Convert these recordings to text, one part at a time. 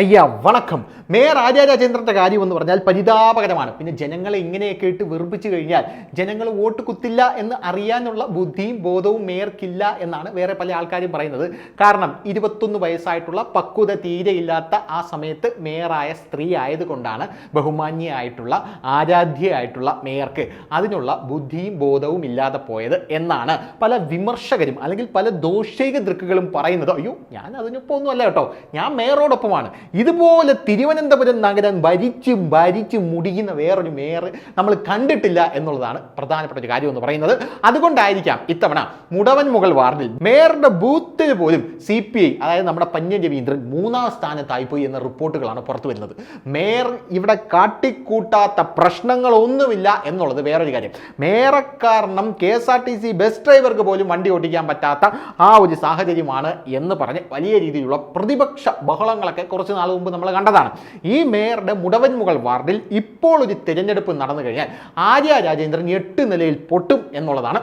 അയ്യ വണക്കം. മേയർ ആര്യ രാജേന്ദ്രന്റെ കാര്യം എന്ന് പറഞ്ഞാൽ പരിതാപകരമാണ്. പിന്നെ ജനങ്ങളെ ഇങ്ങനെയൊക്കെ ഇട്ട് വെറുപ്പിച്ചു കഴിഞ്ഞാൽ ജനങ്ങൾ വോട്ട് കുത്തില്ല എന്ന് അറിയാനുള്ള ബുദ്ധിയും ബോധവും മേയർക്കില്ല എന്നാണ് വേറെ പല ആൾക്കാരും പറയുന്നത്. കാരണം ഇരുപത്തൊന്ന് വയസ്സായിട്ടുള്ള പക്വത തീരെയില്ലാത്ത ആ സമയത്ത് മേയറായ സ്ത്രീ ആയതുകൊണ്ടാണ് ബഹുമാന്യയായിട്ടുള്ള ആരാധ്യയായിട്ടുള്ള മേയർക്ക് അതിനുള്ള ബുദ്ധിയും ബോധവും ഇല്ലാതെ പോയത് എന്നാണ് പല വിമർശകരും അല്ലെങ്കിൽ പല ദോഷീക ദൃക്കുകളും പറയുന്നത്. അയ്യോ ഞാൻ അതിനൊപ്പം ഒന്നുമല്ല കേട്ടോ. ഞാൻ മേയറോടൊപ്പമാണ്. ഇതുപോലെ തിരുവനന്തപുരം നഗരം ഭരിച്ച് ഭരിച്ച് മുടിയുന്ന വേറൊരു മേയർ നമ്മൾ കണ്ടിട്ടില്ല എന്നുള്ളതാണ് പ്രധാനപ്പെട്ട ഒരു കാര്യം എന്ന് പറയുന്നത്. അതുകൊണ്ടായിരിക്കാം ഇത്തവണ മുടവൻ മുകൾ വാർഡിൽ മേയറുടെ ബൂത്തിൽ പോലും സി പി ഐ അതായത് നമ്മുടെ പന്യൻ രവീന്ദ്രൻ മൂന്നാം സ്ഥാനത്തായി പോയി എന്ന റിപ്പോർട്ടുകളാണ് പുറത്തു വരുന്നത്. മേയർ ഇവിടെ കാട്ടിക്കൂട്ടാത്ത പ്രശ്നങ്ങളൊന്നുമില്ല എന്നുള്ളത് വേറൊരു കാര്യം. മേയറെ കാരണം K S R T C bus ഡ്രൈവർക്ക് പോലും വണ്ടി ഓടിക്കാൻ പറ്റാത്ത ആ ഒരു സാഹചര്യമാണ് എന്ന് പറഞ്ഞ് വലിയ രീതിയിലുള്ള പ്രതിപക്ഷ ബഹളങ്ങളൊക്കെ കുറച്ച് നാൾ മുമ്പ് നമ്മൾ കണ്ടതാണ്. ഈ മേയറുടെ മുടവൻ മുകൾ വാർഡിൽ ഇപ്പോൾ ഒരു തിരഞ്ഞെടുപ്പ് നടന്നു കഴിഞ്ഞാൽ ആര്യ രാജേന്ദ്രൻ എട്ട് നിലയിൽ പൊട്ടും എന്നുള്ളതാണ്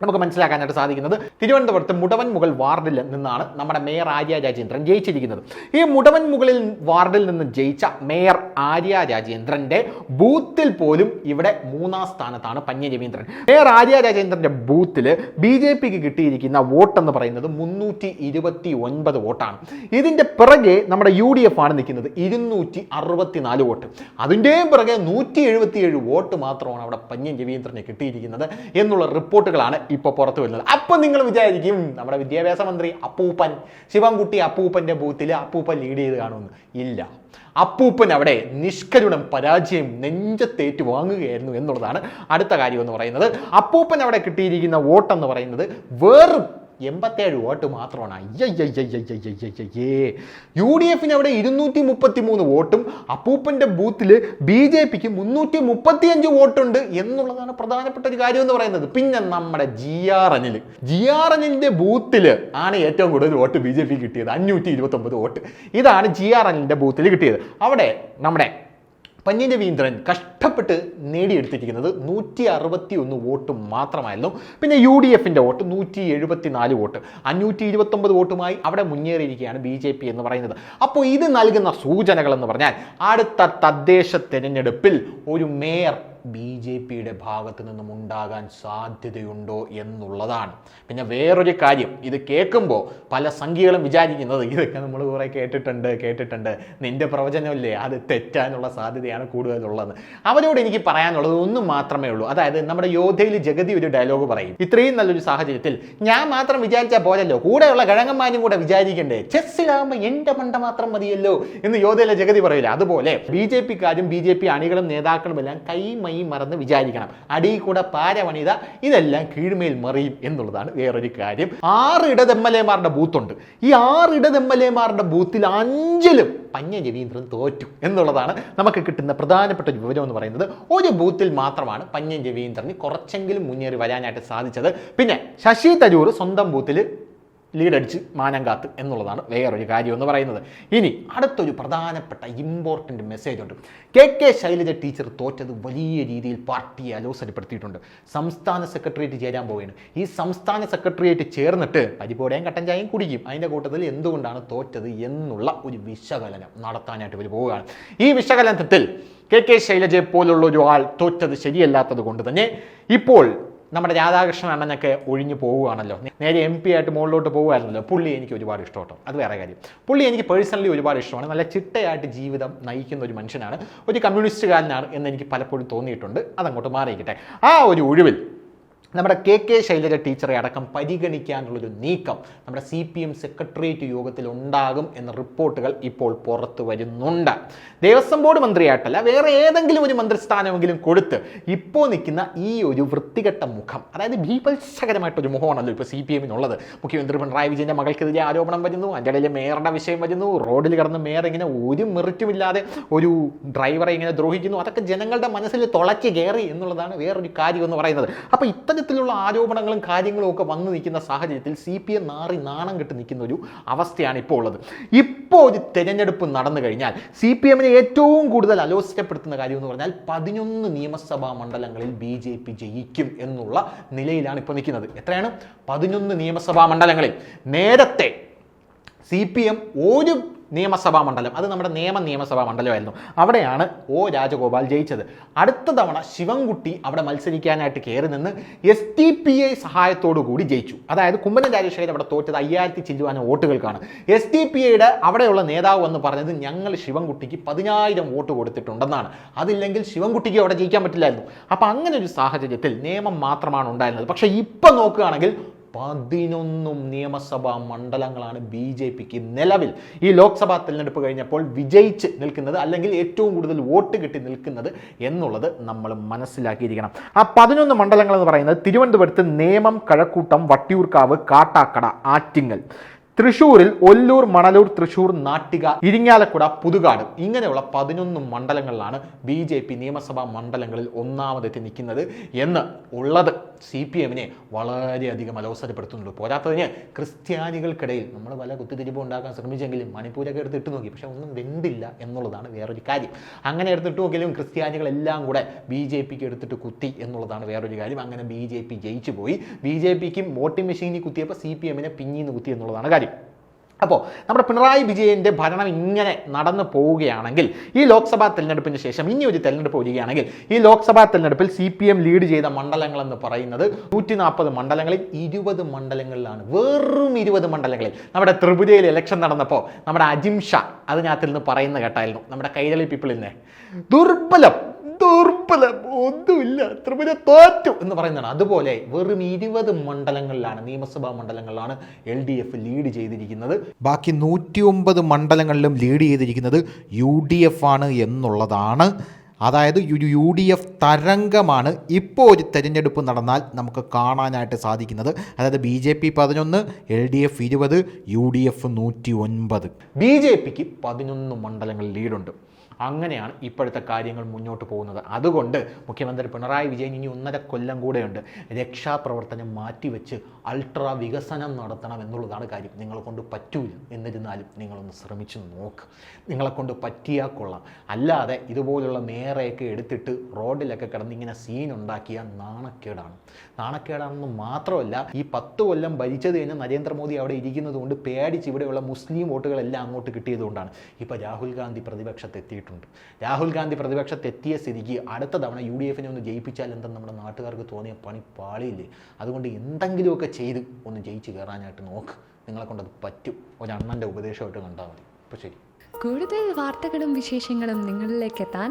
നമുക്ക് മനസ്സിലാക്കാനായിട്ട് സാധിക്കുന്നത്. തിരുവനന്തപുരത്ത് മുടവൻ മുകൾ വാർഡിൽ നിന്നാണ് നമ്മുടെ മേയർ ആര്യ രാജേന്ദ്രൻ ജയിച്ചിരിക്കുന്നത്. ഈ മുടവൻ മുകളിൽ വാർഡിൽ നിന്ന് ജയിച്ച മേയർ ആര്യ രാജേന്ദ്രന്റെ ബൂത്തിൽ പോലും ഇവിടെ മൂന്നാം സ്ഥാനത്താണ് പഞ്ഞ രവീന്ദ്രൻ. മേയർ ആര്യ രാജേന്ദ്രന്റെ ബൂത്തിൽ ബി ജെ പിക്ക് കിട്ടിയിരിക്കുന്ന വോട്ട് എന്ന് പറയുന്നത് മുന്നൂറ്റി ഇരുപത്തി ഒൻപത് വോട്ടാണ്. ഇതിന്റെ പിറകെ നമ്മുടെ യു ഡി എഫ് ആണ് നിൽക്കുന്നത് ഇരുന്നൂറ്റി അറുപത്തിനാല് വോട്ട്. അതിന്റെയും പിറകെ നൂറ്റി എഴുപത്തിയേഴ് വോട്ട് മാത്രമാണ് അവിടെ പന്യൻ രവീന്ദ്രന് കിട്ടിയിരിക്കുന്നത് എന്നുള്ള റിപ്പോർട്ടുകളാണ് ഇപ്പോൾ പുറത്തു വരുന്നത്. അപ്പം നിങ്ങൾ വിചാരിക്കും നമ്മുടെ വിദ്യാഭ്യാസ മന്ത്രി അപ്പൂപ്പൻ ശിവൻകുട്ടി അപ്പൂപ്പന്റെ ബൂത്തിൽ അപ്പൂപ്പൻ ലീഡ് ചെയ്ത് കാണുമെന്ന്. ഇല്ല. അപ്പൂപ്പൻ അവിടെ നിഷ്കരുണം പരാജയം നെഞ്ചത്തേറ്റ് വാങ്ങുകയായിരുന്നു എന്നുള്ളതാണ് അടുത്ത കാര്യം എന്ന് പറയുന്നത്. അപ്പൂപ്പൻ അവിടെ കിട്ടിയിരിക്കുന്ന വോട്ടെന്ന് പറയുന്നത് വെറും എൺപത്തേഴ് വോട്ട് മാത്രമാണ്. യു ഡി എഫിന് അവിടെ ഇരുന്നൂറ്റി മുപ്പത്തി മൂന്ന് വോട്ടും അപ്പൂപ്പന്റെ ബൂത്തിൽ ബി ജെ പിക്ക് മുന്നൂറ്റി മുപ്പത്തിയഞ്ച് വോട്ടുണ്ട് എന്നുള്ളതാണ് പ്രധാനപ്പെട്ട ഒരു കാര്യം എന്ന് പറയുന്നത്. പിന്നെ നമ്മുടെ G R Anil G R അനിലിന്റെ ബൂത്തിൽ ആണ് ഏറ്റവും കൂടുതൽ വോട്ട് ബി ജെ പി കിട്ടിയത്. അഞ്ഞൂറ്റി ഇരുപത്തൊമ്പത് വോട്ട്. ഇതാണ് ജി ആർ അനിലിന്റെ ബൂത്തിൽ കിട്ടിയത്. അവിടെ നമ്മുടെ പന്യൻ രവീന്ദ്രൻ കഷ്ടപ്പെട്ട് നേടിയെടുത്തിരിക്കുന്നത് നൂറ്റി അറുപത്തി ഒന്ന് വോട്ട് മാത്രമായിരുന്നു. പിന്നെ യു ഡി എഫിന്റെ വോട്ട് നൂറ്റി എഴുപത്തി നാല് വോട്ട്. അഞ്ഞൂറ്റി ഇരുപത്തൊമ്പത് വോട്ടുമായി അവിടെ മുന്നേറിയിരിക്കുകയാണ് ബി ജെ പി എന്ന് പറയുന്നത്. അപ്പോൾ ഇത് നൽകുന്ന സൂചനകൾ എന്ന് പറഞ്ഞാൽ അടുത്ത തദ്ദേശ തെരഞ്ഞെടുപ്പിൽ ഒരു മേയർ ബി ജെ പിയുടെ ഭാഗത്തു നിന്നും ഉണ്ടാകാൻ സാധ്യതയുണ്ടോ എന്നുള്ളതാണ്. പിന്നെ വേറൊരു കാര്യം ഇത് കേൾക്കുമ്പോൾ പല സംഖ്യകളും വിചാരിക്കുന്നത് ഇതൊക്കെ നമ്മൾ കുറേ കേട്ടിട്ടുണ്ട് കേട്ടിട്ടുണ്ട്. നിന്റെ പ്രവചനമല്ലേ അത് തെറ്റാനുള്ള സാധ്യതയാണ് കൂടുതലുള്ളത്. അവരോട് എനിക്ക് പറയാനുള്ളത് ഒന്നും മാത്രമേ ഉള്ളൂ. അതായത് നമ്മുടെ യോധയിൽ ജഗതി ഒരു ഡയലോഗ് പറയും. ഇത്രയും നല്ലൊരു സാഹചര്യത്തിൽ ഞാൻ മാത്രം വിചാരിച്ചാൽ പോരല്ലോ കൂടെയുള്ള കഴങ്ങന്മാരും കൂടെ വിചാരിക്കണ്ടേ? ചെസ്സിലാകുമ്പോൾ എന്റെ മണ്ട മാത്രം മതിയല്ലോ എന്ന് യോധയിലെ ജഗതി പറയില്ല? അതുപോലെ ബി ജെ പിക്കാരും ബി ജെ പി അണികളും നേതാക്കളും എല്ലാം കൈ മൈ മറന്ന് വിചാരിക്കണം. അടി കൂടെ പാരവണിത ഇതെല്ലാം കീഴ്മേൽ മറിയും എന്നുള്ളതാണ് വേറൊരു കാര്യം. ആറ് ഇടത് എം എൽ ബൂത്തുണ്ട്. ഈ ആറ് ഇടത് എം എൽ ബൂത്തിൽ അഞ്ചിലും പഞ്ഞ രവീന്ദ്രൻ തോറ്റു എന്നുള്ളതാണ് നമുക്ക് കിട്ടുന്ന പ്രധാനപ്പെട്ട ഒരു വിവരം എന്ന് പറയുന്നത്. ഒരു ബൂത്തിൽ മാത്രമാണ് പഞ്ഞൻ രവീന്ദ്രന് കുറച്ചെങ്കിലും മുന്നേറി വരാനായിട്ട് സാധിച്ചത്. പിന്നെ ശശി തരൂർ സ്വന്തം ബൂത്തിൽ ലീഡടിച്ച് മാനം കാത്ത് എന്നുള്ളതാണ് വേറൊരു കാര്യം എന്ന് പറയുന്നത്. ഇനി അടുത്തൊരു പ്രധാനപ്പെട്ട ഇമ്പോർട്ടന്റ് മെസ്സേജ് ഉണ്ട്. കെ കെ ശൈലജ ടീച്ചർ തോറ്റത് വലിയ രീതിയിൽ പാർട്ടിയെ അലോസരപ്പെടുത്തിയിട്ടുണ്ട്. സംസ്ഥാന സെക്രട്ടേറിയറ്റ് ചേരാൻ പോവുകയാണ്. ഈ സംസ്ഥാന സെക്രട്ടേറിയറ്റ് ചേർന്നിട്ട് പരിപോടയും കട്ടൻ ചായയും കുടിക്കും. അതിന്റെ കൂട്ടത്തിൽ എന്തുകൊണ്ടാണ് തോറ്റത് എന്നുള്ള ഒരു വിശകലനം നടത്താനായിട്ട് ഇവർ പോവുകയാണ്. ഈ വിശകലനത്തിൽ കെ കെ ശൈലജയെ പോലുള്ള ഒരു ആൾ തോറ്റത് ശരിയല്ലാത്തത് കൊണ്ട് തന്നെ ഇപ്പോൾ നമ്മുടെ രാധാകൃഷ്ണൻ അണ്ണനൊക്കെ ഒഴിഞ്ഞു പോവുകയാണല്ലോ. നേരെ എം പി ആയിട്ട് മുകളിലോട്ട് പോകുമായിരുന്നല്ലോ പുള്ളി എനിക്ക് ഒരുപാട് ഇഷ്ടമാട്ടോ. അത് വേറെ കാര്യം. പുള്ളി എനിക്ക് പേഴ്സണലി ഒരുപാട് ഇഷ്ടമാണ്. നല്ല ചിട്ടയായിട്ട് ജീവിതം നയിക്കുന്ന ഒരു മനുഷ്യനാണ്. ഒരു കമ്മ്യൂണിസ്റ്റുകാരനാണ് എന്ന് എനിക്ക് പലപ്പോഴും തോന്നിയിട്ടുണ്ട്. അതങ്ങോട്ട് മാറിയിക്കട്ടെ ആ ഒരു ഒഴിവിൽ നമ്മുടെ കെ കെ ശൈലജ ടീച്ചറെ അടക്കം പരിഗണിക്കാനുള്ളൊരു നീക്കം നമ്മുടെ സി പി എം സെക്രട്ടേറിയറ്റ് യോഗത്തിൽ ഉണ്ടാകും എന്ന റിപ്പോർട്ടുകൾ ഇപ്പോൾ പുറത്തു വരുന്നുണ്ട്. ദേവസ്വം ബോർഡ് മന്ത്രിയായിട്ടല്ല വേറെ ഏതെങ്കിലും ഒരു മന്ത്രിസ്ഥാനമെങ്കിലും കൊടുത്ത് ഇപ്പോൾ നിൽക്കുന്ന ഈ ഒരു വൃത്തികെട്ട മുഖം അതായത് ഭീപത്സകരമായിട്ടൊരു മുഖമാണല്ലോ ഇപ്പോൾ സി പി എമ്മിനുള്ളത്. മുഖ്യമന്ത്രി പിണറായി വിജയന്റെ മകൾക്കെതിരെ ആരോപണം വരുന്നു അതിന്റെ ഇടയിൽ മേയറുടെ വിഷയം വരുന്നു റോഡിൽ കിടന്ന് മേയർ ഇങ്ങനെ ഒരു മെറിറ്റുമില്ലാതെ ഒരു ഡ്രൈവറെ ഇങ്ങനെ ദ്രോഹിക്കുന്നു അതൊക്കെ ജനങ്ങളുടെ മനസ്സിൽ തുളച്ച് കയറി എന്നുള്ളതാണ് വേറൊരു കാര്യം എന്ന് പറയുന്നത്. അപ്പോൾ ഇത്തരത്തിലുള്ള ആരോപണങ്ങളും കാര്യങ്ങളും ഒക്കെ വന്നു നിൽക്കുന്ന സാഹചര്യത്തിൽ സി പി എം നാറി നാണം കെട്ട് നിൽക്കുന്ന ഒരു അവസ്ഥയാണ് ഇപ്പോൾ ഉള്ളത്. ഇപ്പോൾ ഒരു തെരഞ്ഞെടുപ്പ് നടന്നു കഴിഞ്ഞാൽ സി പി എമ്മിനെ ഏറ്റവും കൂടുതൽ അലോസരപ്പെടുത്തുന്ന കാര്യം എന്ന് പറഞ്ഞാൽ പതിനൊന്ന് നിയമസഭാ മണ്ഡലങ്ങളിൽ ബി ജെ പി ജയിക്കും എന്നുള്ള നിലയിലാണ് ഇപ്പോൾ നിൽക്കുന്നത്. എത്രയാണ്? പതിനൊന്ന് നിയമസഭാ മണ്ഡലങ്ങളിൽ. നേരത്തെ സി പി എം ഒരു നിയമസഭാ മണ്ഡലം. അത് നമ്മുടെ നിയമ നിയമസഭാ മണ്ഡലമായിരുന്നു. അവിടെയാണ് ഒ രാജഗോപാൽ ജയിച്ചത്. അടുത്ത തവണ ശിവൻകുട്ടി അവിടെ മത്സരിക്കാനായിട്ട് കയറി നിന്ന് എസ് ടി പി ഐ സഹായത്തോടു കൂടി ജയിച്ചു. അതായത് കുമ്മനം രാജശേഖരൻ അവിടെ തോറ്റത് അയ്യായിരത്തി ചില്ലുവാന വോട്ടുകൾക്കാണ്. എസ് ടി പി ഐയുടെ അവിടെയുള്ള നേതാവ് എന്ന് പറഞ്ഞത് ഞങ്ങൾ ശിവൻകുട്ടിക്ക് പതിനായിരം വോട്ട് കൊടുത്തിട്ടുണ്ടെന്നാണ്. അതില്ലെങ്കിൽ ശിവൻകുട്ടിക്ക് അവിടെ ജയിക്കാൻ പറ്റില്ലായിരുന്നു. അപ്പം അങ്ങനെ ഒരു സാഹചര്യത്തിൽ നിയമം മാത്രമാണ് ഉണ്ടായിരുന്നത്. പക്ഷേ ഇപ്പം നോക്കുകയാണെങ്കിൽ പതിനൊന്നും നിയമസഭാ മണ്ഡലങ്ങളാണ് ബി ജെ പിക്ക് നിലവിൽ. ഈ ലോക്സഭാ തെരഞ്ഞെടുപ്പ് കഴിഞ്ഞപ്പോൾ വിജയിച്ച് നിൽക്കുന്നത് അല്ലെങ്കിൽ ഏറ്റവും കൂടുതൽ വോട്ട് കിട്ടി നിൽക്കുന്നത് എന്നുള്ളത് നമ്മൾ മനസ്സിലാക്കിയിരിക്കണം. ആ പതിനൊന്ന് മണ്ഡലങ്ങൾ എന്ന് പറയുന്നത് തിരുവനന്തപുരത്ത് നേമം കഴക്കൂട്ടം വട്ടിയൂർക്കാവ് കാട്ടാക്കട ആറ്റിങ്ങൽ. തൃശൂരിൽ ഒല്ലൂർ മണലൂർ തൃശൂർ നാട്ടിക ഇരിങ്ങാലക്കുട പുതുകാട് ഇങ്ങനെയുള്ള പതിനൊന്ന് മണ്ഡലങ്ങളിലാണ് ബി ജെ പി നിയമസഭാ മണ്ഡലങ്ങളിൽ ഒന്നാമതെത്തി നിൽക്കുന്നത് എന്ന് ഉള്ളത്. സി പി എമ്മിനെ വളരെയധികം അലോസരപ്പെടുത്തുന്നുണ്ട്. പോരാത്തതിന് ക്രിസ്ത്യാനികൾക്കിടയിൽ നമ്മൾ പല കുത്തിത്തിരിപ്പ് ഉണ്ടാക്കാൻ ശ്രമിച്ചെങ്കിലും മണിപ്പൂരൊക്കെ എടുത്ത് ഇട്ട് നോക്കി. പക്ഷേ ഒന്നും വെന്തില്ല എന്നുള്ളതാണ് വേറൊരു കാര്യം. അങ്ങനെ എടുത്തിട്ട് നോക്കിയാലും ക്രിസ്ത്യാനികളെല്ലാം കൂടെ ബി ജെ പിക്ക് എടുത്തിട്ട് കുത്തി എന്നുള്ളതാണ് വേറൊരു കാര്യം. അങ്ങനെ ബി ജെ പി ജയിച്ചു പോയി. ബി ജെ പിക്കും വോട്ടിംഗ് മെഷീനിൽ കുത്തിയപ്പോൾ സി പി എമ്മിനെ പിന്നീന്ന് കുത്തി എന്നുള്ളതാണ് കാര്യം. അപ്പോൾ നമ്മുടെ പിണറായി വിജയന്റെ ഭരണം ഇങ്ങനെ നടന്നു പോവുകയാണെങ്കിൽ ഈ ലോക്സഭാ തെരഞ്ഞെടുപ്പിന് ശേഷം ഇനി ഒരു തെരഞ്ഞെടുപ്പ് വരികയാണെങ്കിൽ ഈ ലോക്സഭാ തെരഞ്ഞെടുപ്പിൽ സി പി എം ലീഡ് ചെയ്ത മണ്ഡലങ്ങൾ എന്ന് പറയുന്നത് നൂറ്റി നാൽപ്പത് മണ്ഡലങ്ങളിൽ ഇരുപത് മണ്ഡലങ്ങളിലാണ്. വെറും ഇരുപത് മണ്ഡലങ്ങളിൽ. നമ്മുടെ ത്രിപുരയിൽ ഇലക്ഷൻ നടന്നപ്പോൾ നമ്മുടെ അജിംഷ ഷാ അതിനകത്തിൽ നിന്ന് പറയുന്ന കേട്ടായിരുന്നു. നമ്മുടെ കൈരളി പീപ്പിളിനെ ദുർബലം. ദുർബലം ഒന്നുമില്ല. ത്രിപുര തോറ്റു എന്ന് പറയുന്നതാണ്. അതുപോലെ വെറും ഇരുപത് മണ്ഡലങ്ങളിലാണ് നിയമസഭാ മണ്ഡലങ്ങളിലാണ് എൽ ഡി എഫ് ലീഡ് ചെയ്തിരിക്കുന്നത്. ബാക്കി നൂറ്റി മണ്ഡലങ്ങളിലും ലീഡ് ചെയ്തിരിക്കുന്നത് യു ഡി എഫ് ആണ് എന്നുള്ളതാണ്. അതായത് ഒരു യു ഡി എഫ് തരംഗമാണ് ഇപ്പോൾ ഒരു തെരഞ്ഞെടുപ്പ് നടന്നാൽ നമുക്ക് കാണാനായിട്ട് സാധിക്കുന്നത്. അതായത് ബി ജെ പി പതിനൊന്ന് എൽ ഡി എഫ് ഇരുപത് യു ഡി എഫ് നൂറ്റി ഒൻപത് ബി ജെ പിക്ക് പതിനൊന്ന് മണ്ഡലങ്ങൾ ലീഡുണ്ട്. അങ്ങനെയാണ് ഇപ്പോഴത്തെ കാര്യങ്ങൾ മുന്നോട്ട് പോകുന്നത്. അതുകൊണ്ട് മുഖ്യമന്ത്രി പിണറായി വിജയൻ ഇനി ഒന്നര കൊല്ലം കൂടെയുണ്ട്. രക്ഷാപ്രവർത്തനം മാറ്റിവെച്ച് അൾട്രാ വികസനം നടത്തണം എന്നുള്ളതാണ് കാര്യം. നിങ്ങളെ കൊണ്ട് പറ്റൂല. എന്നിരുന്നാലും നിങ്ങളൊന്ന് ശ്രമിച്ചു നോക്ക്. നിങ്ങളെ കൊണ്ട് പറ്റിയാൽ കൊള്ളാം. അല്ലാതെ ഇതുപോലുള്ള മേറയൊക്കെ എടുത്തിട്ട് റോഡിലൊക്കെ കിടന്ന് ഇങ്ങനെ സീൻ ഉണ്ടാക്കിയ നാണക്കേടാണ്. നാണക്കേടാണെന്ന് മാത്രമല്ല ഈ പത്ത് കൊല്ലം ഭരിച്ചത് തന്നെ നരേന്ദ്രമോദി അവിടെ ഇരിക്കുന്നതുകൊണ്ട് പേടിച്ച് ഇവിടെയുള്ള മുസ്ലിം വോട്ടുകളെല്ലാം അങ്ങോട്ട് കിട്ടിയതുകൊണ്ടാണ്. ഇപ്പോൾ രാഹുൽ ഗാന്ധി പ്രതിപക്ഷത്തെത്തിയിട്ടുണ്ട് രാഹുൽ ഗാന്ധി പ്രതിപക്ഷത്തെത്തിയ സ്ഥിതിക്ക് അടുത്ത തവണ യു ഡി എഫിനെ ഒന്ന് ജയിപ്പിച്ചാൽ എന്താ നമ്മുടെ നാട്ടുകാർക്ക് തോന്നിയ പണി പാളിയില്ലേ? അതുകൊണ്ട് എന്തെങ്കിലുമൊക്കെ ചെയ്ത് ഒന്ന് ജയിച്ച് കയറാനായിട്ട് നോക്ക്. നിങ്ങളെ കൊണ്ടത് പറ്റും. ഒരണ്ണന്റെ ഉപദേശമായിട്ട് കണ്ടാൽ മതി. അപ്പോൾ ശരി. കൂടുതൽ വാർത്തകളും വിശേഷങ്ങളും നിങ്ങളിലേക്ക് എത്താൻ